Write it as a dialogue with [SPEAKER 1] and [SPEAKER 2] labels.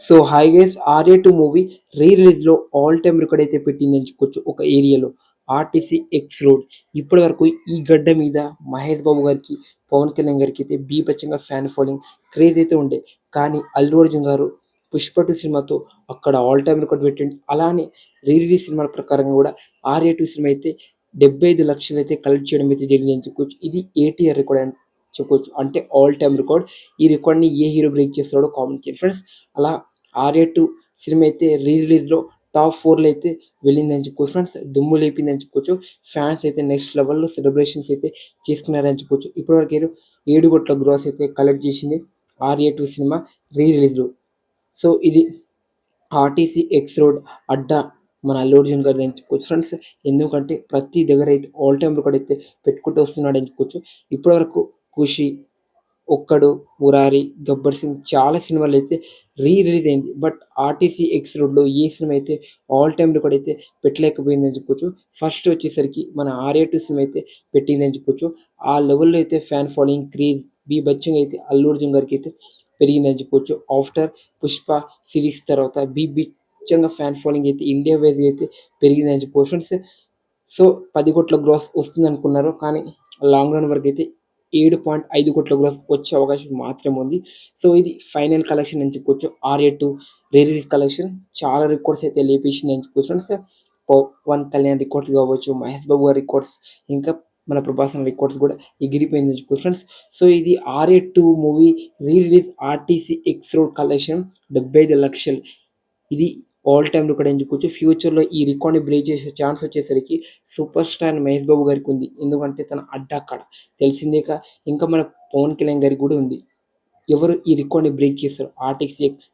[SPEAKER 1] So hi guys Arya two movie re రిలీజ్లో all time record అయితే పెట్టిందని చెప్పుకోవచ్చు ఒక ఏరియాలో ఆర్టీసీ ఎక్స్ రోడ్ ఇప్పటి వరకు ఈ గడ్డ మీద మహేష్ బాబు గారికి పవన్ కళ్యాణ్ గారికి అయితే బీభత్సంగా ఫ్యాన్ ఫాలోయింగ్ క్రేజ్ అయితే ఉండే. కానీ అల్లు అర్జున్ గారు పుష్ప టూ సినిమాతో అక్కడ ఆల్ టైమ్ రికార్డ్ పెట్టండి. అలానే రీ రిలీజ్ సినిమాల ప్రకారంగా కూడా ఆర్ఏ టూ సినిమా అయితే డెబ్బై ఐదు లక్షలు అయితే కలెక్ట్ చేయడం అయితే జరిగింది చెప్పుకోవచ్చు ఇది ఏటీఆర్ రికార్డ్ చెప్పుకోవచ్చు. అంటే ఆల్ టైమ్ రికార్డ్ ఈ రికార్డ్ని ఏ హీరో బ్రేక్ చేస్తాడో కామెంట్ చేయండి. ఫ్రెండ్స్ అలా ఆర్ఏ టూ సినిమా అయితే రీ రిలీజ్లో టాప్ ఫోర్లో అయితే వెళ్ళిందని చెప్పుకోవచ్చు. ఫ్రెండ్స్ దుమ్ము లేపిందని చెప్పుకోవచ్చు. ఫ్యాన్స్ అయితే నెక్స్ట్ లెవెల్లో సెలబ్రేషన్స్ అయితే చేసుకున్నారని చెప్పుకోవచ్చు. ఇప్పటివరకు ఏడు కోట్ల గ్రోస్ అయితే కలెక్ట్ చేసింది ఆర్ఏ టూ సినిమా రీ రిలీజ్లో సో ఇది ఆర్టీసీ ఎక్స్ రోడ్ అడ్డా మన అల్లు అర్జున్ గారి అని చెప్పుకోవచ్చు. ఫ్రెండ్స్ ఎందుకంటే ప్రతి దగ్గర అయితే ఆల్ టైమ్ రికార్డ్ అయితే పెట్టుకుంటూ వస్తున్నాడు అని చెప్పుకోవచ్చు. ఇప్పటివరకు ఖుషి ఒక్కడు మురారి గబ్బర్ సింగ్ చాలా సినిమాలు అయితే రీ రిలీజ్ అయింది బట్ ఆర్టీసీ ఎక్స్ రోడ్లో ఏ సినిమా అయితే ఆల్ టైమ్ రికార్డ్ అయితే పెట్టలేకపోయిందని చెప్పుకోవచ్చు ఫస్ట్ వచ్చేసరికి మన ఆర్ఏ టూ సినిమా అయితే పెట్టిందని చెప్పుకోవచ్చు ఆ లెవెల్లో అయితే ఫ్యాన్ ఫాలోయింగ్ క్రేజ్ బి బచ్చంగా అయితే అల్లు అర్జున్ గారికి అయితే పెరిగిందని చెప్పుకోవచ్చు ఆఫ్టర్ పుష్ప సిరీస్ తర్వాత బి బిచ్చంగా ఫ్యాన్ ఫాలోయింగ్ అయితే ఇండియా వైజ్ అయితే పెరిగిందని చెప్పుకోవచ్చు ఫ్రెండ్స్ సో పది కోట్ల గ్రోస్ వస్తుంది అనుకున్నారు కానీ లాంగ్ రన్ వరకు అయితే ఏడు పాయింట్ ఐదు కోట్ల గ్రోస్ వచ్చే అవకాశం మాత్రమే ఉంది. సో ఇది ఫైనల్ కలెక్షన్ అని చెప్పుకోవచ్చు ఆర్ఏ టూ రిలీజ్ కలెక్షన్. చాలా రికార్డ్స్ అయితే లేపేసింది అని చెప్పుకోవచ్చు ఫ్రెండ్స్. పవన్ కళ్యాణ్ రికార్డ్స్ కావచ్చు మహేష్ బాబు గారి రికార్డ్స్ ఇంకా మన ప్రభాసం రికార్డ్స్ కూడా ఎగిరిపోయింది చెప్పుకోవచ్చు ఫ్రెండ్స్. సో ఇది Arya two movie re release RTC X road collection డెబ్బై ఐదు లక్షలు. ఇది ఆల్ టైమ్ రికార్డ్ అని ఫ్యూచర్లో ఈ రికార్డ్ని బ్రేక్ చేసే ఛాన్స్ వచ్చేసరికి సూపర్ స్టార్ మహేష్ బాబు గారికి ఉంది. ఎందుకంటే తన అడ్డక్కడ తెలిసిందేక ఇంకా మన పవన్ కళ్యాణ్ గారికి కూడా ఉంది. ఎవరు ఈ రికార్డ్ని బ్రేక్ చేస్తారు? ఆర్టిక్స్ ఎక్స్